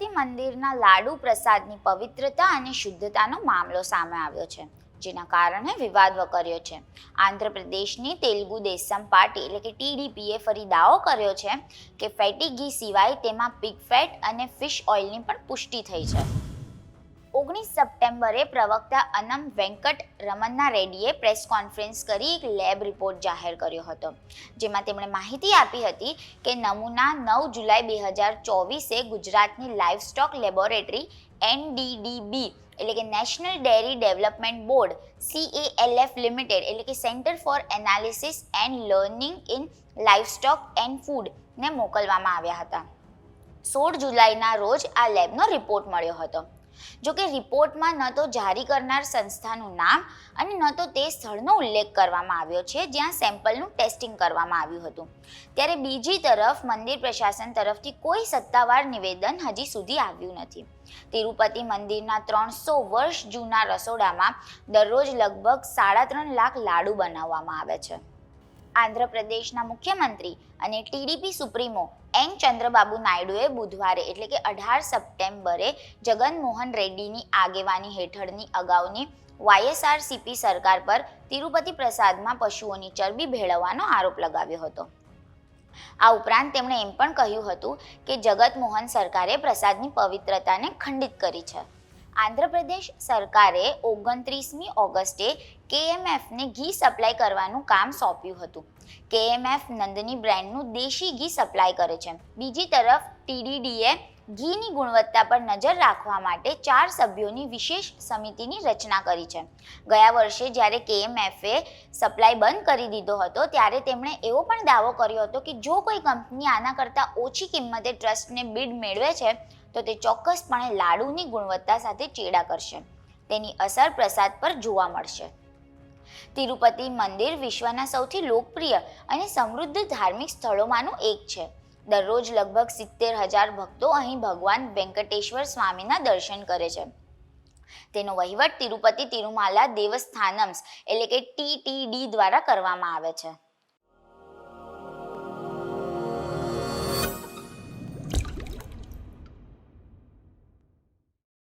તિરુપતિ મંદિરના લાડુ પ્રસાદની પવિત્રતા અને શુદ્ધતાનો મામલો સામે આવ્યો છે, જેના કારણે વિવાદ વકર્યો છે. આંધ્રપ્રદેશની તેલુગુ દેશમ પાર્ટી એટલે કે ટીડીપીએ ફરી દાવો કર્યો છે કે ફેટી ઘી સિવાય તેમાં પિગ ફેટ અને ફિશ ઓઇલની પણ પુષ્ટિ થઈ છે. ઓગણીસ સપ્ટેમ્બરે પ્રવક્તા અનમ વેંકટ રમન્ના રેડ્ડીએ પ્રેસ કોન્ફરન્સ કરી એક લેબ રિપોર્ટ જાહેર કર્યો હતો, જેમાં તેમણે માહિતી આપી હતી કે નમૂના નવ જુલાઈ બે હજાર ચોવીસે ગુજરાતની લાઇવસ્ટોક લેબોરેટરી એનડીડીબી એટલે કે national dairy development board, CALF limited એટલે કે centre for analysis and learning in livestock and food ને મોકલવામાં આવ્યા હતા. સોળ જુલાઈના રોજ આ લેબનો રિપોર્ટ મળ્યો હતો. જો કે રિપોર્ટમાં ન તો જારી કરનાર સંસ્થાનું નામ અને ન તો તે સ્થળનો ઉલ્લેખ કરવામાં આવ્યો છે, જ્યાં સેમ્પલનું ટેસ્ટિંગ કરવામાં આવ્યું હતું. ત્યારે બીજી તરફ મંદિર પ્રશાસન તરફથી કોઈ સત્તાવાર નિવેદન હજી સુધી આવ્યું નથી. તિરુપતિ મંદિરના ત્રણસો વર્ષ જૂના રસોડામાં દરરોજ લગભગ સાડા ત્રણ લાખ લાડુ બનાવવામાં આવે છે. આંધ્રપ્રદેશના મુખ્યમંત્રી અને ટીડીપી સુપ્રીમો એન ચંદ્રબાબુ નાયડુએ બુધવારે, એટલે કે અઢાર સપ્ટેમ્બરે, જગનમોહન રેડ્ડીની આગેવાની હેઠળની અગાઉની વાયએસઆરસીપી સરકાર પર તિરુપતિ પ્રસાદમાં પશુઓની ચરબી ભેળવવાનો આરોપ લગાવ્યો હતો. આ ઉપરાંત તેમણે એમ પણ કહ્યું હતું કે જગતમોહન સરકારે પ્રસાદની પવિત્રતાને ખંડિત કરી છે. આંધ્રપ્રદેશ સરકારે ઓગણત્રીસમી ઓગસ્ટે કેએમએફને ઘી સપ્લાય કરવાનું કામ સોંપ્યું હતું. કેએમએફ નંદની બ્રાન્ડનું દેશી ઘી સપ્લાય કરે છે. બીજી તરફ ટીડીડીએ ઘીની ગુણવત્તા પર નજર રાખવા માટે ચાર સભ્યોની વિશેષ સમિતિની રચના કરી છે. ગયા વર્ષે જ્યારે કેએમએફએ સપ્લાય બંધ કરી દીધો હતો, ત્યારે તેમણે એવો પણ દાવો કર્યો હતો કે જો કોઈ કંપની આના કરતાં ઓછી કિંમતે ટ્રસ્ટને બિડ મેળવે છે તો તે ચોક્કસપણે લાડુની ગુણવત્તા સાથે ચેડા કરશે. તેની અસર પ્રસાદ પર જોવા મળશે. તિરુપતિ મંદિર વિશ્વના સૌથી લોકપ્રિય અને સમૃદ્ધ ધાર્મિક સ્થળોમાંનું એક છે. દરરોજ લગભગ સિત્તેર હજાર ભક્તો અહીં ભગવાન વેંકટેશ્વર સ્વામીના દર્શન કરે છે. તેનો વહીવટ તિરુપતિ તિરુમાલા દેવસ્થાનમ્સ એટલે કે ટીટીડી દ્વારા કરવામાં આવે છે.